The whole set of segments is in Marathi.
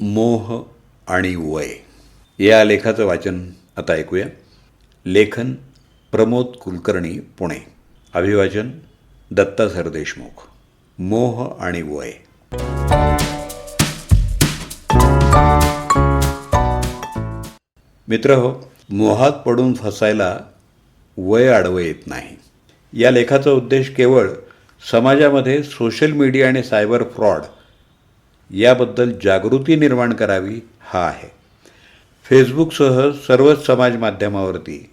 मोह आणि वय. या लेखाचं वाचन आता ऐकूया. लेखन प्रमोद कुलकर्णी पुणे. अभिवाचन दत्ता सरदेशमुख मोह आणि वय. मित्र हो मोहात पडून फसायला वय आडवं येत नाही. या लेखाचा उद्देश केवळ समाजामध्ये सोशल मीडिया आणि सायबर फ्रॉड याबद्दल जागृती निर्माण करावी हा आहे. फेसबुकसह सर्वच समाज माध्यमावरती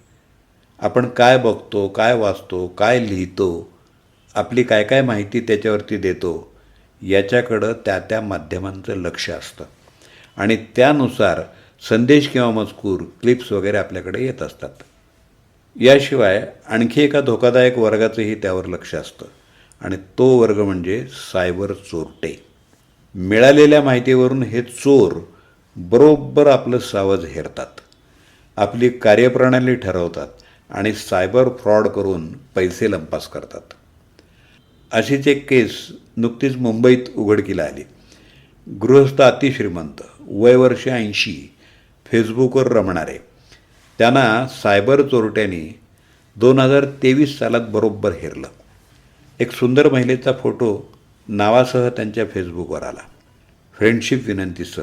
आपण काय बघतो काय वाचतो काय लिहितो आपली काय काय माहिती त्याच्यावरती देतो याच्याकडं त्या त्या माध्यमांचं लक्ष असतं. आणि त्यानुसार संदेश किंवा मजकूर क्लिप्स वगैरे आपल्याकडे येत असतात. याशिवाय आणखी एका धोकादायक वर्गाचंही त्यावर लक्ष असतं. आणि तो वर्ग म्हणजे सायबर चोरटे. मिळालेल्या माहितीवरून हे चोर बरोबर आपलं सावज हेरतात. आपली कार्यप्रणाली ठरवतात आणि सायबर फ्रॉड करून पैसे लंपास करतात. अशीच एक केस नुकतीच मुंबईत उघडकीला आली. गृहस्थ अतिश्रीमंत वय वर्ष ऐंशी फेसबुकवर रमणारे. त्यांना सायबर चोरट्यांनी दोन हजार तेवीस सालात बरोबर हेरलं. एक सुंदर महिलेचा फोटो नावासह त्यांच्या फेसबुकवर आला. फ्रेंडशिप विनंतीसह.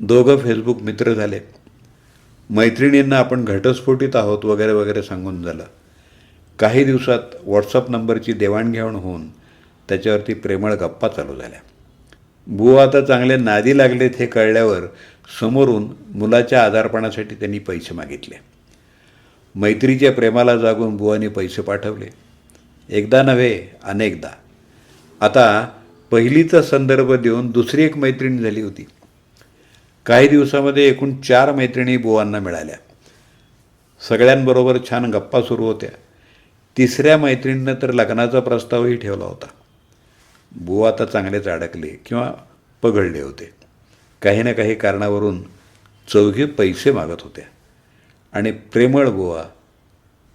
दोघं फेसबुक मित्र झाले. मैत्रिणींना आपण घटस्फोटीत आहोत वगैरे वगैरे सांगून झालं. काही दिवसात व्हॉट्सअप नंबरची देवाणघेवाण होऊन त्याच्यावरती प्रेमळ गप्पा चालू झाल्या. बुवा आता चांगले नादी लागलेत हे कळल्यावर समोरून मुलाच्या आजारपणासाठी त्यांनी पैसे मागितले. मैत्रीच्या प्रेमाला जागून बुवाने पैसे पाठवले. एकदा नव्हे अनेकदा. आता पहिलीचा संदर्भ देऊन दुसरी एक मैत्रीण झाली होती. काही दिवसामध्ये एकूण चार मैत्रिणी बुवांना मिळाल्या. सगळ्यांबरोबर छान गप्पा सुरू होत्या. तिसऱ्या मैत्रिणीनं तर लग्नाचा प्रस्तावही ठेवला होता. बुवा आता चांगलेच अडकले किंवा पगडले होते. काही ना काही कारणावरून चौघे पैसे मागत होत्या. आणि प्रेमळ बुवा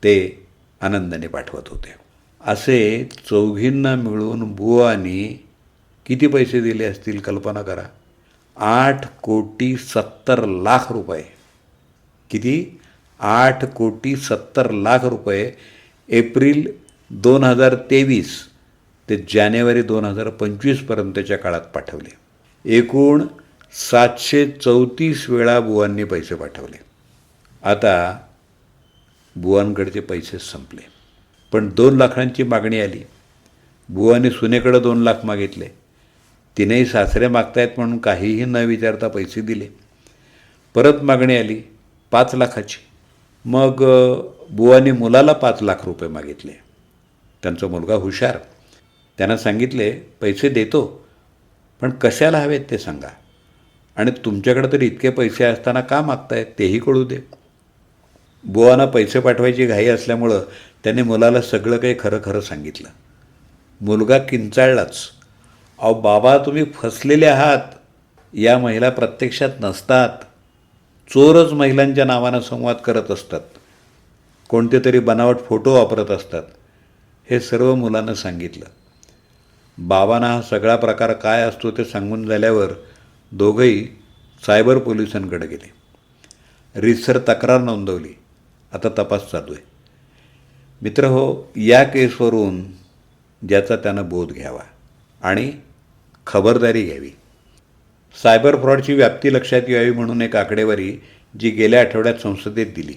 ते आनंदाने पाठवत होते. असे चौघींना मिळून बुवानी किती पैसे दिले असतील? कल्पना करा. आठ कोटी सत्तर लाख रुपये. किती? आठ कोटी सत्तर लाख रुपये. एप्रिल दोन हजार तेवीस ते जानेवारी दोन हजार पंचवीसपर्यंतच्या काळात पाठवले. एकूण सातशे चौतीस वेळा बुवांनी पैसे पाठवले. आता बुवांकडचे पैसे संपले. पण दोन लाखांची मागणी आली. बुवाने सुनेकडं दोन लाख मागितले. तिनेही सासरे मागतायत म्हणून काहीही न विचारता पैसे दिले. परत मागणी आली पाच लाखाची. मग बुवाने मुलाला पाच लाख रुपये मागितले. त्यांचा मुलगा हुशार. त्यांना सांगितले पैसे देतो पण कशाला हवेत ते सांगा. आणि तुमच्याकडे तरी इतके पैसे असताना का मागतायत तेही कळू दे. बुवांना पैसे पाठवायची घाई असल्यामुळं त्याने मुलाला सगळं काही खरं खरं सांगितलं. मुलगा किंचाळलाच. अहो बाबा तुम्ही फसलेले आहात. या महिला प्रत्यक्षात नसतात. चोरच महिलांच्या नावानं संवाद करत असतात. कोणते तरी बनावट फोटो वापरत असतात. हे सर्व मुलानं सांगितलं. बाबांना हा सगळा प्रकार काय असतो ते सांगून झाल्यावर दोघंही सायबर पोलिसांकडे गेले. रितसर तक्रार नोंदवली. आता तपास चालू आहे. मित्र हो या केसवरून ज्याचा त्यानं बोध घ्यावा आणि खबरदारी घ्यावी. सायबर फ्रॉडची व्याप्ती लक्षात यावी म्हणून एक आकडेवारी जी गेल्या आठवड्यात संसदेत दिली.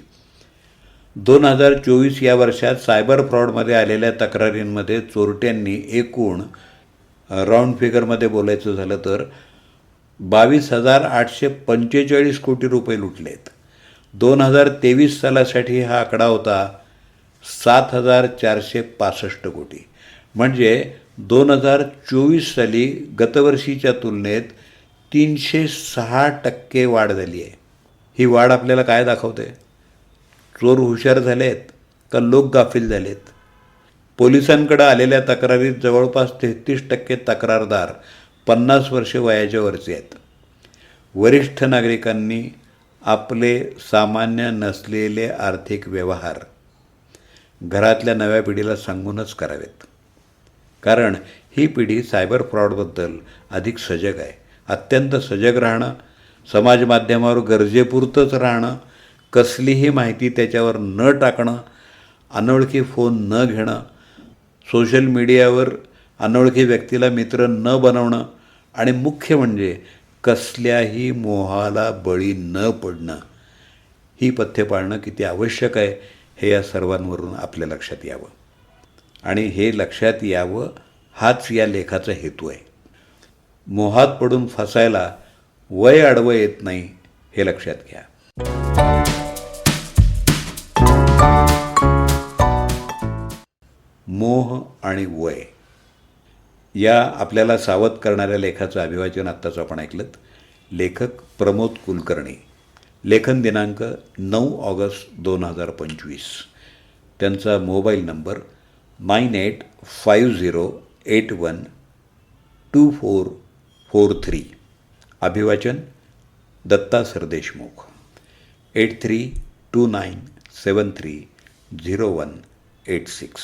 दोन हजार चोवीस या वर्षात सायबर फ्रॉडमध्ये आलेल्या तक्रारींमध्ये चोरट्यांनी एकूण राऊंड फिगरमध्ये बोलायचं झालं तर बावीस हजार आठशे पंचेचाळीस कोटी रुपये लुटले आहेत दोन हजार तेवीस सालासाठी हा आकडा होता सात हजार चारशे पासष्ट कोटी. म्हणजे दोन हजार चोवीस साली गतवर्षीच्या तुलनेत तीनशे सहा टक्के वाढ झाली आहे. ही वाढ आपल्याला काय दाखवते? चोर हुशार झाले आहेत का लोक गाफील झालेत? पोलिसांकडे आलेल्या तक्रारीत जवळपास तेहतीस टक्के तक्रारदार पन्नास वर्षे वयाच्या वरचे आहेत. वरिष्ठ नागरिकांनी आपले सामान्य नसलेले आर्थिक व्यवहार घरातल्या नव्या पिढीला सांगूनच करावेत. कारण ही पिढी सायबर फ्रॉडबद्दल अधिक सजग आहे. अत्यंत सजग राहणं समाज माध्यमावर गरजेपुरतंच राहणं कसलीही माहिती त्याच्यावर न टाकणं अनोळखी फोन न घेणं सोशल मीडियावर अनोळखी व्यक्तीला मित्र न बनवणं आणि मुख्य म्हणजे कसल्याही मोहाला बळी न पडणं. ही पथ्य पाळणं किती आवश्यक आहे हे या सर्वांवरून आपल्या लक्षात यावं. आणि हे लक्षात यावं हाच या लेखाचा हेतू आहे. मोहात पडून फसायला वय अडवं येत नाही हे लक्षात घ्या. मोह आणि वय. या आपल्याला सावध करणाऱ्या लेखाचं अभिवाचन आत्ताच आपण ऐकलं लेखक प्रमोद कुलकर्णी. लेखन दिनांक नऊ ऑगस्ट दोन हजार पंचवीस. त्यांचा mobile number nine eight five zero eight one two four four three. अभिवाचन Datta Sardeshmukh. Eight three two nine seven three zero one eight six.